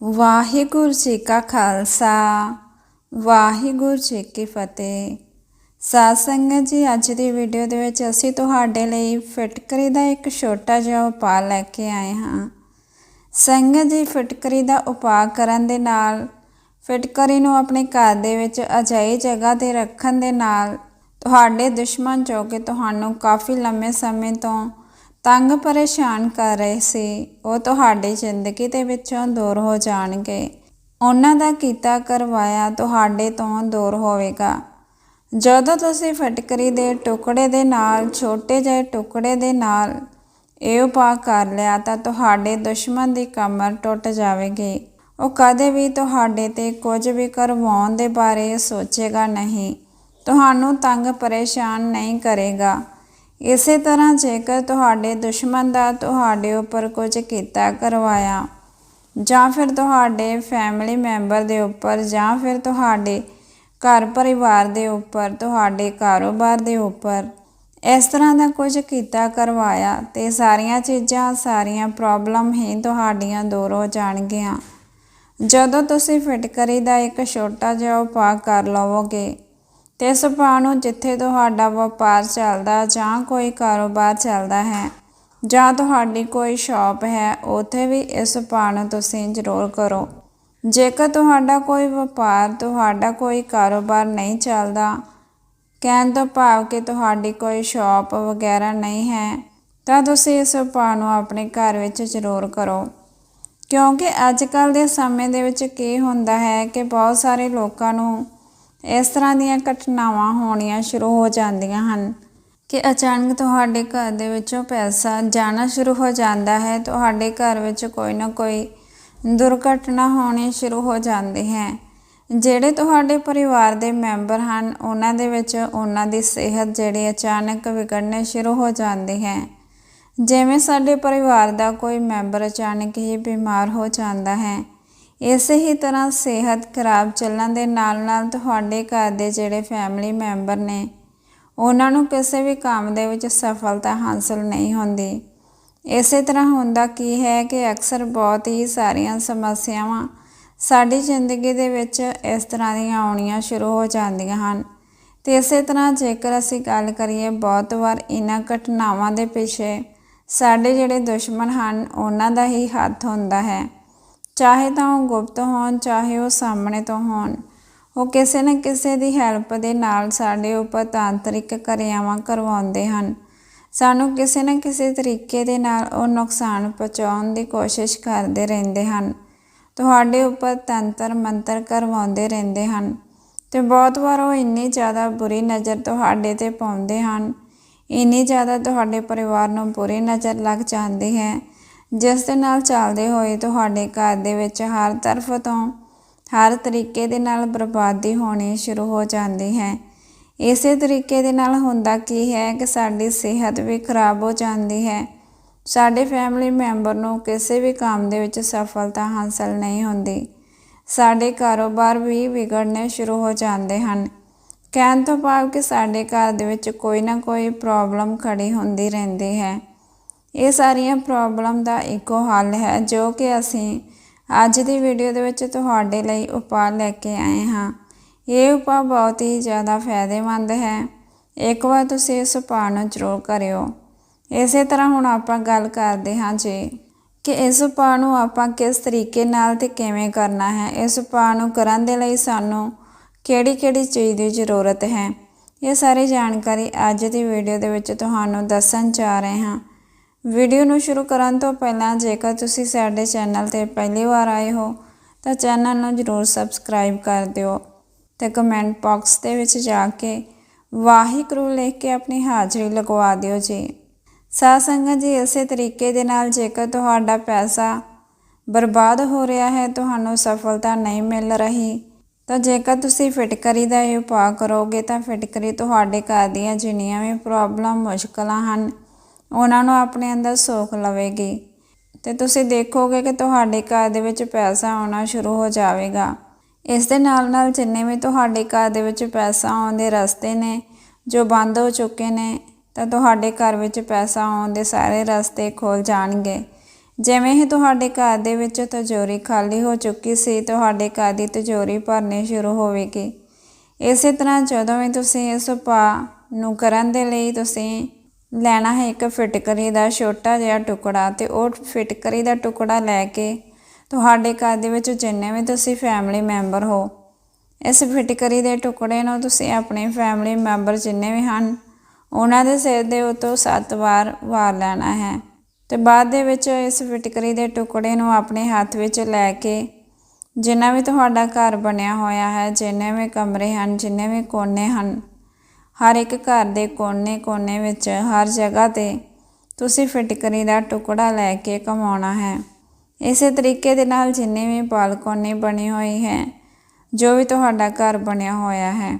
ਵਾਹਿਗੁਰੂ ਜੀ ਕਾ ਖਾਲਸਾ, ਵਾਹਿਗੁਰੂ ਜੀ ਕੀ ਫਤਿਹ। ਸਾਧ ਸੰਗਤ ਜੀ, ਅੱਜ ਦੀ ਵੀਡੀਓ ਦੇ ਵਿੱਚ ਅਸੀਂ ਤੁਹਾਡੇ ਲਈ ਫਿਟਕਰੀ ਦਾ ਇੱਕ ਛੋਟਾ ਜਿਹਾ ਉਪਾਅ ਲੈ ਕੇ ਆਏ ਹਾਂ। ਸੰਗਤ ਜੀ, ਫਿਟਕਰੀ ਦਾ ਉਪਾਅ ਕਰਨ ਦੇ ਨਾਲ, ਫਿਟਕਰੀ ਨੂੰ ਆਪਣੇ ਘਰ ਦੇ ਵਿੱਚ ਅਜਾਈ ਜਗ੍ਹਾ ਤੇ ਰੱਖਣ ਦੇ ਨਾਲ, ਤੁਹਾਡੇ ਦੁਸ਼ਮਣ ਜੋ ਕਿ ਤੁਹਾਨੂੰ ਕਾਫੀ ਲੰਮੇ ਸਮੇਂ ਤੋਂ ਤੰਗ ਪਰੇਸ਼ਾਨ ਕਰ ਰਹੇ ਸੀ। ਉਹ ਤੁਹਾਡੀ ਜ਼ਿੰਦਗੀ ਦੇ ਵਿੱਚੋਂ ਦੂਰ ਹੋ ਜਾਣਗੇ। ਉਹਨਾਂ ਦਾ ਕੀਤਾ ਕਰਵਾਇਆ ਤੁਹਾਡੇ ਤੋਂ ਦੂਰ ਹੋਵੇਗਾ। ਜਦੋਂ ਤੁਸੀਂ ਫਟਕਰੀ ਦੇ ਟੁਕੜੇ ਦੇ ਨਾਲ, ਛੋਟੇ ਜਿਹੇ ਟੁਕੜੇ ਦੇ ਨਾਲ ਇਹ ਉਪਾਅ ਕਰ ਲਿਆ ਤਾਂ ਤੁਹਾਡੇ ਦੁਸ਼ਮਣ ਦੀ ਕਮਰ ਟੁੱਟ ਜਾਵੇਗੀ। ਉਹ ਕਦੇ ਵੀ ਤੁਹਾਡੇ ਤੇ ਕੁਝ ਵੀ ਕਰਵਾਉਣ ਦੇ ਬਾਰੇ ਸੋਚੇਗਾ ਨਹੀਂ। ਤੁਹਾਨੂੰ ਤੰਗ ਪਰੇਸ਼ਾਨ ਨਹੀਂ ਕਰੇਗਾ। ਇਸੇ ਤਰ੍ਹਾਂ ਜੇਕਰ ਤੁਹਾਡੇ ਦੁਸ਼ਮਣ ਦਾ ਤੁਹਾਡੇ ਉੱਪਰ ਕੁਝ ਕੀਤਾ, ਕਰਵਾਇਆ, ਜਾਂ ਫਿਰ ਤੁਹਾਡੇ ਫੈਮਿਲੀ ਮੈਂਬਰ ਦੇ ਉੱਪਰ, ਜਾਂ ਫਿਰ ਤੁਹਾਡੇ ਘਰ ਪਰਿਵਾਰ ਦੇ ਉੱਪਰ, ਤੁਹਾਡੇ ਕਾਰੋਬਾਰ ਦੇ ਉੱਪਰ ਇਸ ਤਰ੍ਹਾਂ ਦਾ ਕੁਝ ਕੀਤਾ, ਕਰਵਾਇਆ, ਤੇ ਸਾਰੀਆਂ ਚੀਜ਼ਾਂ, ਸਾਰੀਆਂ ਪ੍ਰੋਬਲਮ ਹੀ ਤੁਹਾਡੀਆਂ ਦੂਰ ਹੋ ਜਾਣਗੀਆਂ। ਜਦੋਂ ਤੁਸੀਂ ਫਿਟਕਰੀ ਦਾ ਇੱਕ ਛੋਟਾ ਜਿਹਾ ਉਪਾਅ ਕਰ ਲਵੋਗੇ ਤੇ ਇਸ ਉਪਾਅ ਨੂੰ ਜਿੱਥੇ ਤੁਹਾਡਾ ਵਪਾਰ ਚੱਲਦਾ ਜਾਂ ਕੋਈ ਕਾਰੋਬਾਰ ਚੱਲਦਾ ਹੈ ਜਾਂ ਤੁਹਾਡੀ ਕੋਈ ਸ਼ਾਪ ਹੈ, ਉੱਥੇ ਵੀ ਇਸ ਉਪਾਅ ਨੂੰ ਤੁਸੀਂ ਜ਼ਰੂਰ ਕਰੋ। ਜੇਕਰ ਤੁਹਾਡਾ ਕੋਈ ਵਪਾਰ, ਤੁਹਾਡਾ ਕੋਈ ਕਾਰੋਬਾਰ ਨਹੀਂ ਚੱਲਦਾ, ਕਹਿਣ ਤੋਂ ਭਾਵ ਕਿ ਤੁਹਾਡੀ ਕੋਈ ਸ਼ਾਪ ਵਗੈਰਾ ਨਹੀਂ ਹੈ, ਤਾਂ ਤੁਸੀਂ ਇਸ ਉਪਾਅ ਨੂੰ ਆਪਣੇ ਘਰ ਵਿੱਚ ਜ਼ਰੂਰ ਕਰੋ। ਕਿਉਂਕਿ ਅੱਜ ਕੱਲ ਦੇ ਸਮੇਂ ਦੇ ਵਿੱਚ ਕੀ ਹੁੰਦਾ ਹੈ ਕਿ ਬਹੁਤ ਸਾਰੇ ਲੋਕਾਂ ਨੂੰ ਇਸ ਤਰ੍ਹਾਂ ਦੀਆਂ ਘਟਨਾਵਾਂ ਹੋਣੀਆਂ ਸ਼ੁਰੂ ਹੋ ਜਾਂਦੀਆਂ ਹਨ ਕਿ ਅਚਾਨਕ ਤੁਹਾਡੇ ਘਰ ਦੇ ਵਿੱਚੋਂ ਪੈਸਾ ਜਾਣਾ ਸ਼ੁਰੂ ਹੋ ਜਾਂਦਾ ਹੈ, ਤੁਹਾਡੇ ਘਰ ਵਿੱਚ ਕੋਈ ਨਾ ਕੋਈ ਦੁਰਘਟਨਾ ਹੋਣੀ ਸ਼ੁਰੂ ਹੋ ਜਾਂਦੀ ਹੈ। ਜਿਹੜੇ ਤੁਹਾਡੇ ਪਰਿਵਾਰ ਦੇ ਮੈਂਬਰ ਹਨ, ਉਹਨਾਂ ਦੇ ਵਿੱਚ ਉਹਨਾਂ ਦੀ ਸਿਹਤ ਜਿਹੜੀ ਅਚਾਨਕ ਵਿਗੜਨੇ ਸ਼ੁਰੂ ਹੋ ਜਾਂਦੀ ਹੈ। ਜਿਵੇਂ ਸਾਡੇ ਪਰਿਵਾਰ ਦਾ ਕੋਈ ਮੈਂਬਰ ਅਚਾਨਕ ਹੀ ਬਿਮਾਰ ਹੋ ਜਾਂਦਾ ਹੈ ਇਸੇ ਹੀ ਤਰ੍ਹਾਂ ਸਿਹਤ ਖਰਾਬ ਚੱਲਣ ਦੇ ਨਾਲ ਨਾਲ ਤੁਹਾਡੇ ਘਰ ਦੇ ਜਿਹੜੇ ਫੈਮਿਲੀ ਮੈਂਬਰ ਨੇ, ਉਹਨਾਂ ਨੂੰ ਕਿਸੇ ਵੀ ਕੰਮ ਦੇ ਵਿੱਚ ਸਫਲਤਾ ਹਾਸਲ ਨਹੀਂ ਹੁੰਦੀ। ਇਸੇ ਤਰ੍ਹਾਂ ਹੁੰਦਾ ਕੀ ਹੈ ਕਿ ਅਕਸਰ ਬਹੁਤ ਹੀ ਸਾਰੀਆਂ ਸਮੱਸਿਆਵਾਂ ਸਾਡੀ ਜ਼ਿੰਦਗੀ ਦੇ ਵਿੱਚ ਇਸ ਤਰ੍ਹਾਂ ਦੀਆਂ ਆਉਣੀਆਂ ਸ਼ੁਰੂ ਹੋ ਜਾਂਦੀਆਂ ਹਨ। ਤੇ ਇਸੇ ਤਰ੍ਹਾਂ ਜੇਕਰ ਅਸੀਂ ਗੱਲ ਕਰੀਏ ਬਹੁਤ ਵਾਰ ਇਹਨਾਂ ਘਟਨਾਵਾਂ ਦੇ ਪਿੱਛੇ, ਸਾਡੇ ਜਿਹੜੇ ਦੁਸ਼ਮਣ ਹਨ, ਉਹਨਾਂ ਦਾ ਹੀ ਹੱਥ ਹੁੰਦਾ ਹੈ। ਚਾਹੇ ਤਾਂ ਉਹ ਗੁਪਤ ਹੋਣ, ਚਾਹੇ ਉਹ ਸਾਹਮਣੇ ਤੋਂ ਹੋਣ। ਉਹ ਕਿਸੇ ਨਾ ਕਿਸੇ ਦੀ ਹੈਲਪ ਦੇ ਨਾਲ ਸਾਡੇ ਉੱਪਰ ਤਾਂਤਰਿਕ ਕਿਰਿਆਵਾਂ ਕਰਵਾਉਂਦੇ ਹਨ। ਸਾਨੂੰ ਕਿਸੇ ਨਾ ਕਿਸੇ ਤਰੀਕੇ ਦੇ ਨਾਲ ਉਹ ਨੁਕਸਾਨ ਪਹੁੰਚਾਉਣ ਦੀ ਕੋਸ਼ਿਸ਼ ਕਰਦੇ ਰਹਿੰਦੇ ਹਨ। ਤੁਹਾਡੇ ਉੱਪਰ ਤੰਤਰ ਮੰਤਰ ਕਰਵਾਉਂਦੇ ਰਹਿੰਦੇ ਹਨ ਤੇ ਬਹੁਤ ਵਾਰ ਉਹ ਇੰਨੀ ਜ਼ਿਆਦਾ ਬੁਰੀ ਨਜ਼ਰ ਤੁਹਾਡੇ ਤੇ ਪਾਉਂਦੇ ਹਨ। ਇੰਨੀ ਜ਼ਿਆਦਾ ਤੁਹਾਡੇ ਪਰਿਵਾਰ ਨੂੰ ਬੁਰੀ ਨਜ਼ਰ ਲੱਗ ਜਾਂਦੀ ਹੈ। ਜਿਸ ਦੇ ਨਾਲ ਚੱਲਦੇ ਹੋਏ ਤੁਹਾਡੇ ਘਰ ਦੇ ਵਿੱਚ ਹਰ ਤਰਫ ਤੋਂ ਹਰ ਤਰੀਕੇ ਦੇ ਨਾਲ ਬਰਬਾਦੀ ਹੋਣੀ ਸ਼ੁਰੂ ਹੋ ਜਾਂਦੀ ਹੈ। ਇਸੇ ਤਰੀਕੇ ਦੇ ਨਾਲ ਹੁੰਦਾ ਕੀ ਹੈ ਕਿ ਸਾਡੀ ਸਿਹਤ ਵੀ ਖਰਾਬ ਹੋ ਜਾਂਦੀ ਹੈ। ਸਾਡੇ ਫੈਮਿਲੀ ਮੈਂਬਰ ਨੂੰ ਕਿਸੇ ਵੀ ਕੰਮ ਦੇ ਵਿੱਚ ਸਫਲਤਾ ਹਾਸਲ ਨਹੀਂ ਹੁੰਦੀ। ਸਾਡੇ ਕਾਰੋਬਾਰ ਵੀ ਵਿਗੜਨੇ ਸ਼ੁਰੂ ਹੋ ਜਾਂਦੇ ਹਨ। ਕਹਿਣ ਤੋਂ ਭਾਵ ਕਿ ਸਾਡੇ ਘਰ ਦੇ ਵਿੱਚ ਕੋਈ ਨਾ ਕੋਈ ਪ੍ਰੋਬਲਮ ਖੜੀ ਹੁੰਦੀ ਰਹਿੰਦੀ ਹੈ। ਇਹ ਸਾਰੀਆਂ ਪ੍ਰੋਬਲਮ ਦਾ ਇੱਕੋ ਹੱਲ ਹੈ, ਜੋ ਕਿ ਅਸੀਂ ਅੱਜ ਦੀ ਵੀਡੀਓ ਦੇ ਵਿੱਚ ਤੁਹਾਡੇ ਲਈ ਉਪਾਅ ਲੈ ਕੇ ਆਏ ਹਾਂ। ਇਹ ਉਪਾਅ ਬਹੁਤ ਹੀ ਜ਼ਿਆਦਾ ਫਾਇਦੇਮੰਦ ਹੈ। ਇੱਕ ਵਾਰ ਤੁਸੀਂ ਇਸ ਉਪਾਅ ਨੂੰ ਜ਼ਰੂਰ ਕਰਿਓ। ਇਸੇ ਤਰ੍ਹਾਂ ਹੁਣ ਆਪਾਂ ਗੱਲ ਕਰਦੇ ਹਾਂ ਜੀ ਕਿ ਇਸ ਉਪਾਅ ਨੂੰ ਆਪਾਂ ਕਿਸ ਤਰੀਕੇ ਨਾਲ ਤੇ ਕਿਵੇਂ ਕਰਨਾ ਹੈ। ਇਸ ਉਪਾਅ ਨੂੰ ਕਰਨ ਦੇ ਲਈ ਸਾਨੂੰ ਕਿਹੜੀ ਕਿਹੜੀ ਚੀਜ਼ ਦੀ ਜ਼ਰੂਰਤ ਹੈ? ਇਹ ਸਾਰੀ ਜਾਣਕਾਰੀ ਅੱਜ ਦੀ ਵੀਡੀਓ ਦੇ ਵਿੱਚ ਤੁਹਾਨੂੰ ਦੱਸਣ ਜਾ ਰਹੇ ਹਾਂ। ਵੀਡੀਓ ਨੂੰ ਸ਼ੁਰੂ ਕਰਨ ਤੋਂ ਪਹਿਲਾਂ ਜੇਕਰ ਤੁਸੀਂ ਸਾਡੇ ਚੈਨਲ ਤੇ ਪਹਿਲੀ ਵਾਰ ਆਏ ਹੋ, ਤਾਂ ਚੈਨਲ ਨੂੰ ਜ਼ਰੂਰ ਸਬਸਕ੍ਰਾਈਬ ਕਰ ਦਿਓ ਤੇ ਕਮੈਂਟ ਬਾਕਸ ਦੇ ਵਿੱਚ ਜਾ ਕੇ ਵਾਹਿਗੁਰੂ ਲਿਖ ਕੇ ਆਪਣੀ ਹਾਜ਼ਰੀ ਲਗਵਾ ਦਿਓ ਜੀ। ਸਾਧ ਸੰਗਤ ਜੀ, ਇਸੇ ਤਰੀਕੇ ਦੇ ਨਾਲ ਜੇਕਰ ਤੁਹਾਡਾ ਪੈਸਾ ਬਰਬਾਦ ਹੋ ਰਿਹਾ ਹੈ, ਤੁਹਾਨੂੰ ਸਫਲਤਾ ਨਹੀਂ ਮਿਲ ਰਹੀ, ਤਾਂ ਜੇਕਰ ਤੁਸੀਂ ਫਿਟਕਰੀ ਦਾ ਇਹ ਉਪਾਅ ਕਰੋਗੇ, ਤਾਂ ਫਿਟਕਰੀ ਤੁਹਾਡੇ ਘਰ ਦੀਆਂ ਜਿੰਨੀਆਂ ਵੀ ਪ੍ਰੋਬਲਮ, ਮੁਸ਼ਕਲਾਂ ਹਨ ਉਹਨਾਂ ਨੂੰ ਆਪਣੇ ਅੰਦਰ ਸੋਖ ਲਵੇਗੀ। ਤੇ ਤੁਸੀਂ ਦੇਖੋਗੇ ਕਿ ਤੁਹਾਡੇ ਘਰ ਦੇ ਵਿੱਚ ਪੈਸਾ ਆਉਣਾ ਸ਼ੁਰੂ ਹੋ ਜਾਵੇਗਾ। ਇਸ ਦੇ ਨਾਲ ਨਾਲ ਜਿੰਨੇ ਵੀ ਤੁਹਾਡੇ ਘਰ ਦੇ ਵਿੱਚ ਪੈਸਾ ਆਉਣ ਦੇ ਰਸਤੇ ਨੇ, ਜੋ ਬੰਦ ਹੋ ਚੁੱਕੇ ਨੇ, ਤਾਂ ਤੁਹਾਡੇ ਘਰ ਵਿੱਚ ਪੈਸਾ ਆਉਣ ਦੇ ਸਾਰੇ ਰਸਤੇ ਖੁੱਲ ਜਾਣਗੇ। ਜਿਵੇਂ ਹੀ ਤੁਹਾਡੇ ਘਰ ਦੇ ਵਿੱਚ ਤਜੋਰੀ ਖਾਲੀ ਹੋ ਚੁੱਕੀ ਸੀ, ਤੁਹਾਡੇ ਘਰ ਦੀ ਤਜੋਰੀ ਭਰਨੀ ਸ਼ੁਰੂ ਹੋਵੇਗੀ। ਇਸੇ ਤਰ੍ਹਾਂ ਜਦੋਂ ਵੀ ਤੁਸੀਂ ਇਸ ਉਪਾਅ ਨੂੰ ਕਰਨ ਦੇ ਲਈ ਤੁਸੀਂ ਲੈਣਾ ਹੈ ਇੱਕ ਫਿਟਕਰੀ ਦਾ ਛੋਟਾ ਜਿਹਾ ਟੁਕੜਾ ਤੇ ਉਹ ਫਿਟਕਰੀ ਦਾ ਟੁਕੜਾ ਲੈ ਕੇ ਤੁਹਾਡੇ ਘਰ ਦੇ ਵਿੱਚ ਜਿੰਨੇ ਵੀ ਤੁਸੀਂ ਫੈਮਿਲੀ ਮੈਂਬਰ ਹੋ, ਇਸ ਫਿਟਕਰੀ ਦੇ ਟੁਕੜੇ ਨੂੰ ਤੁਸੀਂ ਆਪਣੇ ਫੈਮਿਲੀ ਮੈਂਬਰ ਜਿੰਨੇ ਵੀ ਹਨ, ਉਹਨਾਂ ਦੇ ਸਿਰ ਦੇ ਉੱਤੋਂ ਸੱਤ ਵਾਰ ਵਾਰ ਲੈਣਾ ਹੈ ਤੇ ਬਾਅਦ ਦੇ ਵਿੱਚ ਇਸ ਫਿਟਕਰੀ ਦੇ ਟੁਕੜੇ ਨੂੰ ਆਪਣੇ ਹੱਥ ਵਿੱਚ ਲੈ ਕੇ ਜਿੰਨਾ ਵੀ ਤੁਹਾਡਾ ਘਰ ਬਣਿਆ ਹੋਇਆ ਹੈ, ਜਿੰਨੇ ਵੀ ਕਮਰੇ ਹਨ, ਜਿੰਨੇ ਵੀ ਕੋਨੇ ਹਨ ਹਰ ਇੱਕ ਘਰ ਦੇ ਕੋਨੇ-ਕੋਨੇ ਵਿੱਚ ਹਰ ਜਗ੍ਹਾ ਤੇ ਤੁਸੀਂ ਫਿਟਕਰੀ ਦਾ ਟੁਕੜਾ ਲੈ ਕੇ ਕਮਾਉਣਾ ਹੈ। ਇਸੇ ਤਰੀਕੇ ਦੇ ਨਾਲ ਜਿੰਨੇ ਵੀ ਬਾਲਕੋਨੀ ਬਣੀ ਹੋਈ ਹੈ, ਜੋ ਵੀ ਤੁਹਾਡਾ ਘਰ ਬਣਿਆ ਹੋਇਆ ਹੈ,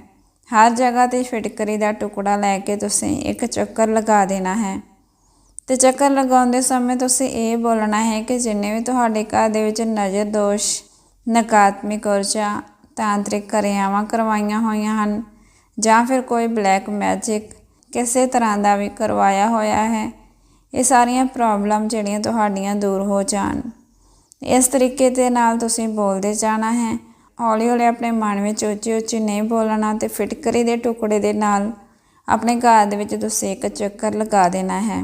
ਹਰ ਜਗ੍ਹਾ ਤੇ ਫਿਟਕਰੀ ਦਾ ਟੁਕੜਾ ਲੈ ਕੇ ਤੁਸੀਂ ਇੱਕ ਚੱਕਰ ਲਗਾ ਦੇਣਾ ਹੈ। ਤੇ ਚੱਕਰ ਲਗਾਉਂਦੇ ਸਮੇਂ ਤੁਸੀਂ ਇਹ ਬੋਲਣਾ ਹੈ ਕਿ ਜਿੰਨੇ ਵੀ ਤੁਹਾਡੇ ਘਰ ਦੇ ਵਿੱਚ ਨਜ਼ਰ ਦੋਸ਼ ਨਕਾਰਾਤਮਕ ਊਰਜਾ, ਤਾਂਤਰਿਕ ਕਿਰਿਆਵਾਂ ਕਰਵਾਈਆਂ ਹੋਈਆਂ ਹਨ ਜਾਂ ਫਿਰ ਕੋਈ ਬਲੈਕ ਮੈਜਿਕ ਕਿਸੇ ਤਰ੍ਹਾਂ ਦਾ ਵੀ ਕਰਵਾਇਆ ਹੋਇਆ ਹੈ, ਇਹ ਸਾਰੀਆਂ ਪ੍ਰੋਬਲਮ ਜਿਹੜੀਆਂ ਤੁਹਾਡੀਆਂ ਦੂਰ ਹੋ ਜਾਣ। ਇਸ ਤਰੀਕੇ ਦੇ ਨਾਲ ਤੁਸੀਂ ਬੋਲਦੇ ਜਾਣਾ ਹੈ। ਹੌਲੀ ਹੌਲੀ ਆਪਣੇ ਮਨ ਵਿੱਚ ਉੱਚੀ ਉੱਚੀ ਨਹੀਂ ਬੋਲਣਾ ਤੇ ਫਿਟਕਰੀ ਦੇ ਟੁਕੜੇ ਦੇ ਨਾਲ ਆਪਣੇ ਘਰ ਦੇ ਵਿੱਚ ਤੁਸੀਂ ਇੱਕ ਚੱਕਰ ਲਗਾ ਦੇਣਾ ਹੈ।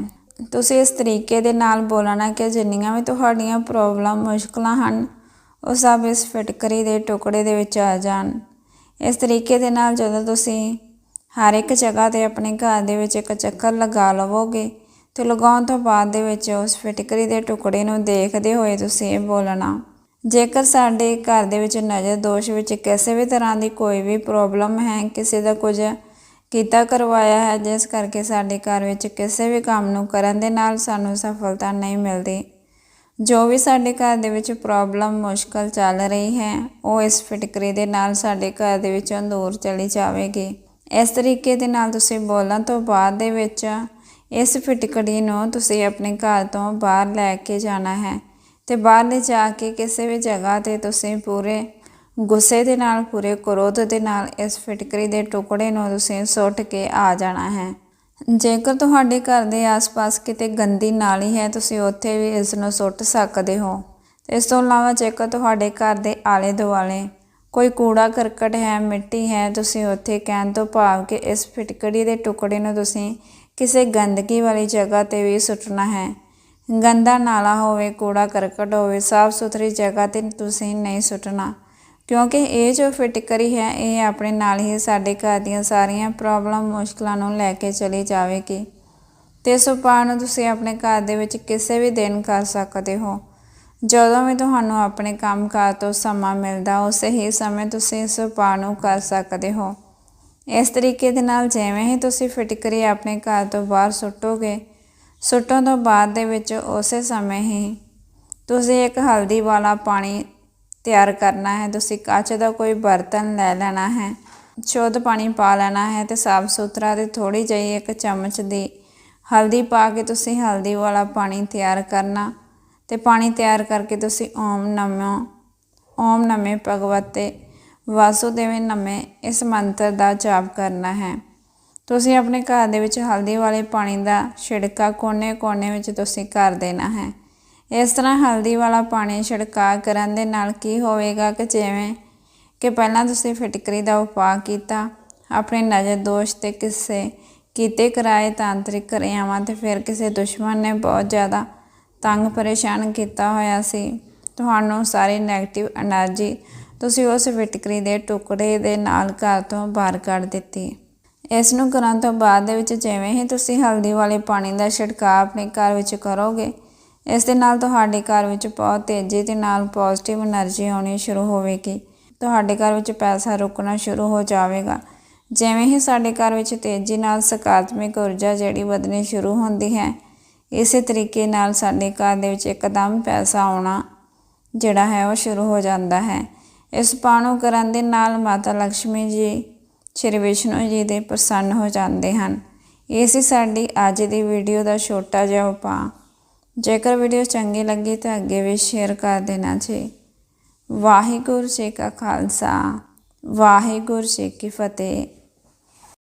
ਤੁਸੀਂ ਇਸ ਤਰੀਕੇ ਦੇ ਨਾਲ ਬੋਲਣਾ ਕਿ ਜਿੰਨੀਆਂ ਵੀ ਤੁਹਾਡੀਆਂ ਪ੍ਰੋਬਲਮ ਮੁਸ਼ਕਲਾਂ ਹਨ, ਉਹ ਸਭ ਇਸ ਫਿਟਕਰੀ ਦੇ ਟੁਕੜੇ ਦੇ ਵਿੱਚ ਆ ਜਾਣ। ਇਸ ਤਰੀਕੇ ਦੇ ਨਾਲ ਜਦੋਂ ਤੁਸੀਂ ਹਰ ਇੱਕ ਜਗ੍ਹਾ ਤੇ ਆਪਣੇ ਘਰ ਦੇ ਵਿੱਚ ਇੱਕ ਚੱਕਰ ਲਗਾ ਲਵੋਗੇ ਤੇ ਲਗਾਉਣ ਤੋਂ ਬਾਅਦ ਦੇ ਵਿੱਚ ਉਸ ਫਿਟਕਰੀ ਦੇ ਟੁਕੜੇ ਨੂੰ ਦੇਖਦੇ ਹੋਏ ਤੁਸੀਂ ਇਹ ਬੋਲਣਾ, ਜੇਕਰ ਸਾਡੇ ਘਰ ਦੇ ਵਿੱਚ ਨਜ਼ਰ ਦੋਸ਼ ਵਿੱਚ ਕਿਸੇ ਵੀ ਤਰ੍ਹਾਂ ਦੀ ਕੋਈ ਵੀ ਪ੍ਰੋਬਲਮ ਹੈ, ਕਿਸੇ ਦਾ ਕੁਝ ਕੀਤਾ ਕਰਵਾਇਆ ਹੈ, ਜਿਸ ਕਰਕੇ ਸਾਡੇ ਘਰ ਵਿੱਚ ਕਿਸੇ ਵੀ ਕੰਮ ਨੂੰ ਕਰਨ ਦੇ ਨਾਲ ਸਾਨੂੰ ਸਫਲਤਾ ਨਹੀਂ ਮਿਲਦੀ ਜੋ ਵੀ ਸਾਡੇ ਘਰ ਦੇ ਵਿੱਚ ਪ੍ਰੋਬਲਮ ਮੁਸ਼ਕਲ ਚੱਲ ਰਹੀ ਹੈ, ਉਹ ਇਸ ਫਿਟਕਰੀ ਦੇ ਨਾਲ ਸਾਡੇ ਘਰ ਦੇ ਵਿੱਚੋਂ ਦੂਰ ਚਲੀ ਜਾਵੇਗੀ। ਇਸ ਤਰੀਕੇ ਦੇ ਨਾਲ ਤੁਸੀਂ ਬੋਲਣ ਤੋਂ ਬਾਅਦ ਦੇ ਵਿੱਚ ਇਸ ਫਿਟਕੜੀ ਨੂੰ ਤੁਸੀਂ ਆਪਣੇ ਘਰ ਤੋਂ ਬਾਹਰ ਲੈ ਕੇ ਜਾਣਾ ਹੈ ਤੇ ਬਾਹਰ ਲੈ ਜਾ ਕੇ ਕਿਸੇ ਵੀ ਜਗ੍ਹਾ ਤੇ ਤੁਸੀਂ ਪੂਰੇ ਗੁੱਸੇ ਦੇ ਨਾਲ, ਪੂਰੇ ਕ੍ਰੋਧ ਦੇ ਨਾਲ ਇਸ ਫਿਟਕਰੀ ਦੇ ਟੁਕੜੇ ਨੂੰ ਤੁਸੀਂ ਸੁੱਟ ਕੇ ਆ ਜਾਣਾ ਹੈ। ਜੇਕਰ ਤੁਹਾਡੇ ਘਰ ਦੇ ਆਸ-ਪਾਸ ਕਿਤੇ ਗੰਦੀ ਨਾਲੀ ਹੈ, ਤੁਸੀਂ ਉੱਥੇ ਵੀ ਇਸ ਨੂੰ ਸੁੱਟ ਸਕਦੇ ਹੋ। ਇਸ ਤੋਂ ਇਲਾਵਾ ਜੇਕਰ ਤੁਹਾਡੇ ਘਰ ਦੇ ਆਲੇ-ਦੁਆਲੇ ਕੋਈ ਕੂੜਾ ਕਰਕਟ ਹੈ, ਮਿੱਟੀ ਹੈ, ਤੁਸੀਂ ਉੱਥੇ ਕਹਿਣ ਤੋਂ ਭਾਵ ਕਿ ਇਸ ਫਿਟਕੜੀ ਦੇ ਟੁਕੜੇ ਨੂੰ ਤੁਸੀਂ ਕਿਸੇ ਗੰਦਗੀ ਵਾਲੀ ਜਗ੍ਹਾ ਤੇ ਵੀ ਸੁੱਟਣਾ ਹੈ। ਗੰਦਾ ਨਾਲਾ ਹੋਵੇ ਕੂੜਾ ਕਰਕਟ ਹੋਵੇ ਸਾਫ਼ ਸੁਥਰੀ ਜਗ੍ਹਾ ਤੇ ਤੁਸੀਂ ਨਹੀਂ ਸੁੱਟਣਾ। ਕਿਉਂਕਿ ਇਹ ਜੋ ਫਿਟਕਰੀ ਹੈ, ਇਹ ਆਪਣੇ ਨਾਲ ਹੀ ਸਾਡੇ ਘਰ ਦੀਆਂ ਸਾਰੀਆਂ ਪ੍ਰੋਬਲਮ ਮੁਸ਼ਕਲਾਂ ਨੂੰ ਲੈ ਕੇ ਚਲੀ ਜਾਵੇਗੀ। ਤੇ ਇਸ ਉਪਾਅ ਨੂੰ ਤੁਸੀਂ ਆਪਣੇ ਘਰ ਦੇ ਵਿੱਚ ਕਿਸੇ ਵੀ ਦਿਨ ਕਰ ਸਕਦੇ ਹੋ। ਜਦੋਂ ਵੀ ਤੁਹਾਨੂੰ ਆਪਣੇ ਕੰਮਕਾਰ ਤੋਂ ਸਮਾਂ ਮਿਲਦਾ, ਉਸੇ ਹੀ ਸਮੇਂ ਤੁਸੀਂ ਇਸ ਉਪਾਅ ਨੂੰ ਕਰ ਸਕਦੇ ਹੋ। ਇਸ ਤਰੀਕੇ ਦੇ ਨਾਲ ਜਿਵੇਂ ਹੀ ਤੁਸੀਂ ਫਿਟਕਰੀ ਆਪਣੇ ਘਰ ਤੋਂ ਬਾਹਰ ਸੁੱਟੋਗੇ, ਸੁੱਟਣ ਤੋਂ ਬਾਅਦ ਦੇ ਵਿੱਚ ਉਸੇ ਸਮੇਂ ਹੀ ਤੁਸੀਂ ਇੱਕ ਹਲਦੀ ਵਾਲਾ ਪਾਣੀ ਤਿਆਰ ਕਰਨਾ ਹੈ। ਤੁਸੀਂ ਕੱਚ ਦਾ ਕੋਈ ਬਰਤਨ ਲੈ ਲੈਣਾ ਹੈ। ਸ਼ੁੱਧ ਪਾਣੀ ਪਾ ਲੈਣਾ ਹੈ ਤੇ ਸਾਫ਼ ਸੁਥਰਾ ਤੇ ਥੋੜੀ ਜਿਹੀ ਇੱਕ ਚਮਚ ਦੀ ਹਲਦੀ ਪਾ ਕੇ ਤੁਸੀਂ ਹਲਦੀ ਵਾਲਾ ਪਾਣੀ ਤਿਆਰ ਕਰਨਾ। ਤੇ ਪਾਣੀ ਤਿਆਰ ਕਰਕੇ ਤੁਸੀਂ ਓਮ ਨਮੋ, ਓਮ ਨਮੇ ਭਗਵਤੇ ਵਾਸੁਦੇਵ ਨਮੇ ਇਸ ਮੰਤਰ ਦਾ ਜਾਪ ਕਰਨਾ ਹੈ। ਤੁਸੀਂ ਆਪਣੇ ਘਰ ਦੇ ਵਿੱਚ ਹਲਦੀ ਵਾਲੇ ਪਾਣੀ ਦਾ ਛਿੜਕਾ ਕੋਨੇ-ਕੋਨੇ ਵਿੱਚ ਤੁਸੀਂ ਕਰ ਦੇਣਾ ਹੈ। ਇਸ ਤਰ੍ਹਾਂ ਹਲਦੀ ਵਾਲਾ ਪਾਣੀ ਛਿੜਕਾ ਕਰਨ ਦੇ ਨਾਲ ਕੀ ਹੋਵੇਗਾ ਕਿ ਜਿਵੇਂ ਕਿ ਪਹਿਲਾਂ ਤੁਸੀਂ ਫਿਟਕਰੀ ਦਾ ਉਪਾਅ ਕੀਤਾ, ਆਪਣੇ ਨਜ਼ਰ ਦੋਸ਼ ਤੇ ਕਿਸੇ ਕੀਤੇ ਕਰਾਏ ਤਾਂਤਰਿਕ ਕਿਰਿਆਵਾਂ ਤੇ ਫਿਰ ਕਿਸੇ ਦੁਸ਼ਮਣ ਨੇ ਬਹੁਤ ਜ਼ਿਆਦਾ ਤੰਗ ਪਰੇਸ਼ਾਨ ਕੀਤਾ ਹੋਇਆ ਸੀ। ਤੁਹਾਨੂੰ ਸਾਰੀ ਨੈਗੇਟਿਵ એનર્ਜੀ ਤੁਸੀਂ ਉਸ ਫਿਟਕਰੀ ਦੇ ਟੁਕੜੇ ਦੇ ਨਾਲ ਘਰ ਤੋਂ ਬਾਹਰ ਕੱਢ ਦਿੱਤੀ। ਇਸ ਨੂੰ ਕਰਨ ਤੋਂ ਬਾਅਦ ਦੇ ਵਿੱਚ ਜਿਵੇਂ ਹੀ ਤੁਸੀਂ ਹਲਦੀ ਵਾਲੇ ਪਾਣੀ ਦਾ ਛਿੜਕਾਅ ਆਪਣੇ ਘਰ ਵਿੱਚ ਕਰੋਗੇ ਇਸ ਦੇ ਨਾਲ ਤੁਹਾਡੇ ਘਰ ਵਿੱਚ ਬਹੁਤ ਤੇਜ਼ੀ ਦੇ ਨਾਲ ਪੋਜ਼ਿਟਿਵ એનર્ਜੀ ਆਉਣੀ ਸ਼ੁਰੂ ਹੋਵੇਗੀ। ਤੁਹਾਡੇ ਘਰ ਵਿੱਚ ਪੈਸਾ ਰੁਕਣਾ ਸ਼ੁਰੂ ਹੋ ਜਾਵੇਗਾ। ਜਿਵੇਂ ਹੀ ਸਾਡੇ ਘਰ ਵਿੱਚ ਤੇਜ਼ੀ ਨਾਲ ਸਕਾਰਾਤਮਕ ਊਰਜਾ ਜਿਹੜੀ ਵਧਣੀ ਸ਼ੁਰੂ ਹੁੰਦੀ ਹੈ, ਇਸੇ ਤਰੀਕੇ ਨਾਲ ਸਾਡੇ ਘਰ ਦੇ ਵਿੱਚ ਇੱਕਦਮ ਪੈਸਾ ਆਉਣਾ ਜਿਹੜਾ ਹੈ ਉਹ ਸ਼ੁਰੂ ਹੋ ਜਾਂਦਾ ਹੈ। ਇਸ ਪਾਣੋ ਕਰਨ ਦੇ ਨਾਲ ਮਾਤਾ ਲక్ష్ਮੀ ਜੀ, ਸ਼੍ਰੀ ਵਿਸ਼ਨੂੰ ਜੀ ਦੇ ਪ੍ਰਸੰਨ ਹੋ ਜਾਂਦੇ ਹਨ। ਇਹ ਸਾਡੀ ਅੱਜ ਦੀ ਵੀਡੀਓ ਦਾ ਛੋਟਾ ਜਿਹਾ ਉਪਾਅ। ਜੇਕਰ ਵੀਡੀਓ ਚੰਗੀ ਲੱਗੀ ਤਾਂ ਅੱਗੇ ਵੀ ਸ਼ੇਅਰ ਕਰ ਦੇਣਾ ਜੀ। ਵਾਹਿਗੁਰੂ ਜੀ ਕਾ ਖਾਲਸਾ, ਵਾਹਿਗੁਰੂ ਜੀ ਕੀ ਫਤਿਹ।